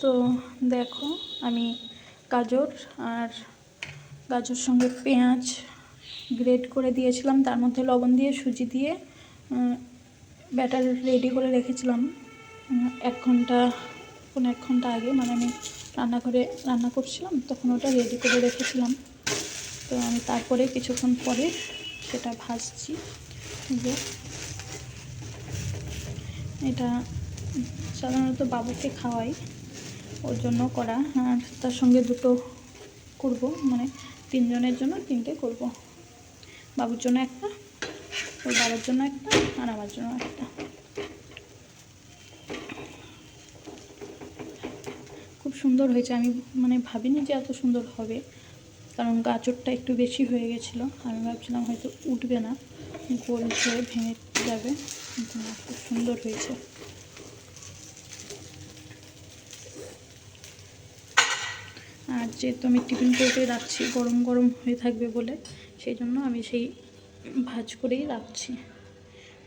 তো দেখো, আমি গাজর আর গাজর সঙ্গে পেঁয়াজ গ্রেট করে দিয়েছিলাম। তার মধ্যে লবণ দিয়ে সুজি দিয়ে ব্যাটার রেডি করে রেখেছিলাম। এক ঘণ্টা কোন এক ঘণ্টা আগে মানে আমি রান্নাঘরে রান্না করছিলাম, তখন ওটা রেডি করে রেখেছিলাম। তো আমি তারপরে কিছুক্ষণ পরে সেটা ভাজছি। যে, এটা সাধারণত বাবুকে খাওয়াই। ওর জন্য করা। আর তার সঙ্গে দুটো করব মানে তিনজনের জন্য তিনটে করব। বাবুর জন্য একটা, ওর বাবার জন্য একটা, আর আমার জন্য একটা। খুব সুন্দর হয়েছে। আমি মানে ভাবিনি যে এত সুন্দর হবে, কারণ গাজরটা একটু বেশি হয়ে গেছিল। আমি ভাবছিলাম হয়তো উঠবে না, গোল হয়ে ভেঙে যাবে। খুব সুন্দর হয়েছে। আর যেহেতু আমি টিফিন করে রাখছি, গরম গরম হয়ে থাকবে বলে, সেই জন্য আমি সেই ভাজ করেই রাখছি।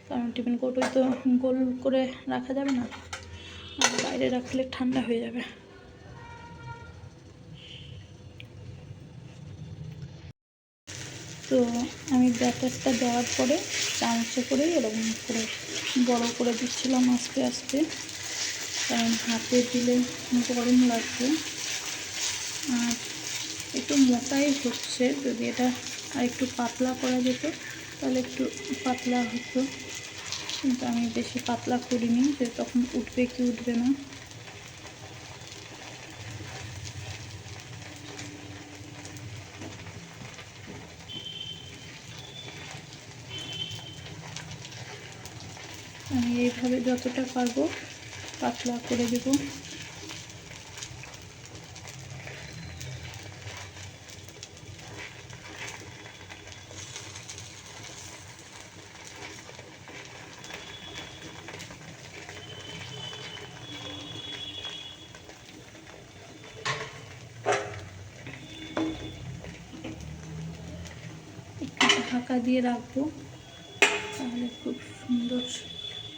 কারণ টিফিন কৌটোয় তো গোল করে রাখা যাবে না, আর বাইরে রাখলে ঠান্ডা হয়ে যাবে। তো আমি ব্যাটারটা দেওয়ার পরে চামচে করে এরকম করে বড় করে দিচ্ছিলাম আস্তে আস্তে, কারণ হাতে দিলে গরম লাগবে। একটু মোটাই হচ্ছে। যদি এটা আর একটু পাতলা করা যেত, তাহলে একটু পাতলা হতো। কিন্তু আমি বেশি পাতলা করিনি, যে তখন উঠবে কি উঠবে না। আমি এইভাবে যতটা পারব পাতলা করে দেবো একটু ঢাকা দিয়ে রাখব। তাহলে খুব সুন্দর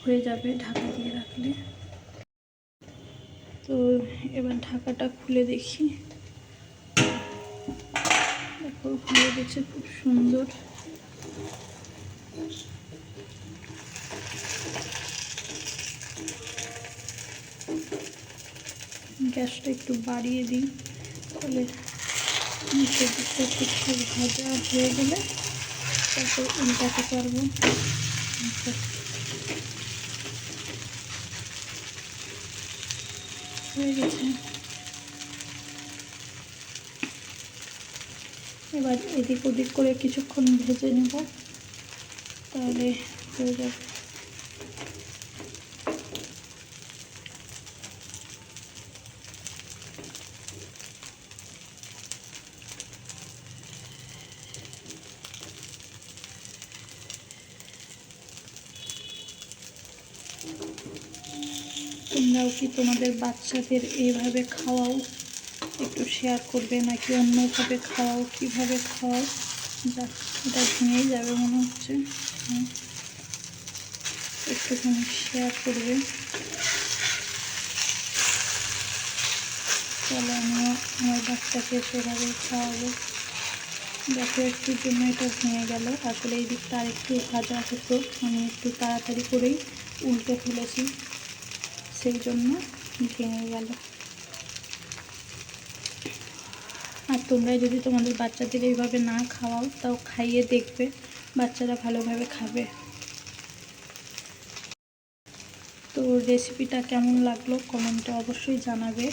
হয়ে যাবে ঢাকা দিয়ে রাখলে। তো এবার ঢাকাটা খুলে দেখি। দেখো, খুলে গেছে খুব সুন্দর। গ্যাসটা একটু বাড়িয়ে দিই, তাহলে ঠিকঠাক ভাজা হয়ে গেলে তারপর উল্টাতে পারব। আচ্ছা। হয়ে গেছে। এবার এদিক ওদিক করে কিছুক্ষণ ভেজে নেব। তাহলে হয়ে যাবে। তোমরাও কি তোমাদের বাচ্চাদের এইভাবে খাওয়াও। একটু শেয়ার করবে নাকি অন্যভাবে খাওয়াও? কীভাবে খাওয়াও? যাক, এটা ভেঙেই যাবে মনে হচ্ছে। হুম। একটুখানি শেয়ার করবে। চলো, আমিও আমার বাচ্চাকে সেভাবে খাওয়াবো। দেখো একটুর জন্য এটা ভেঙে গেল। আসলে এই দিকটা একটু ভাজা হতো। আমি একটু তাড়াতাড়ি করেই উল্টে ফেলেছি। সেই জন্য ভেঙে গেল। আর তোমরা যদি তোমাদের বাচ্চাদের এইভাবে না খাওয়াও, তাও খাইয়ে দেখবে, বাচ্চারা ভালোভাবে খাবে। তো রেসিপিটা কেমন লাগল? কমেন্টে অবশ্যই জানাবে।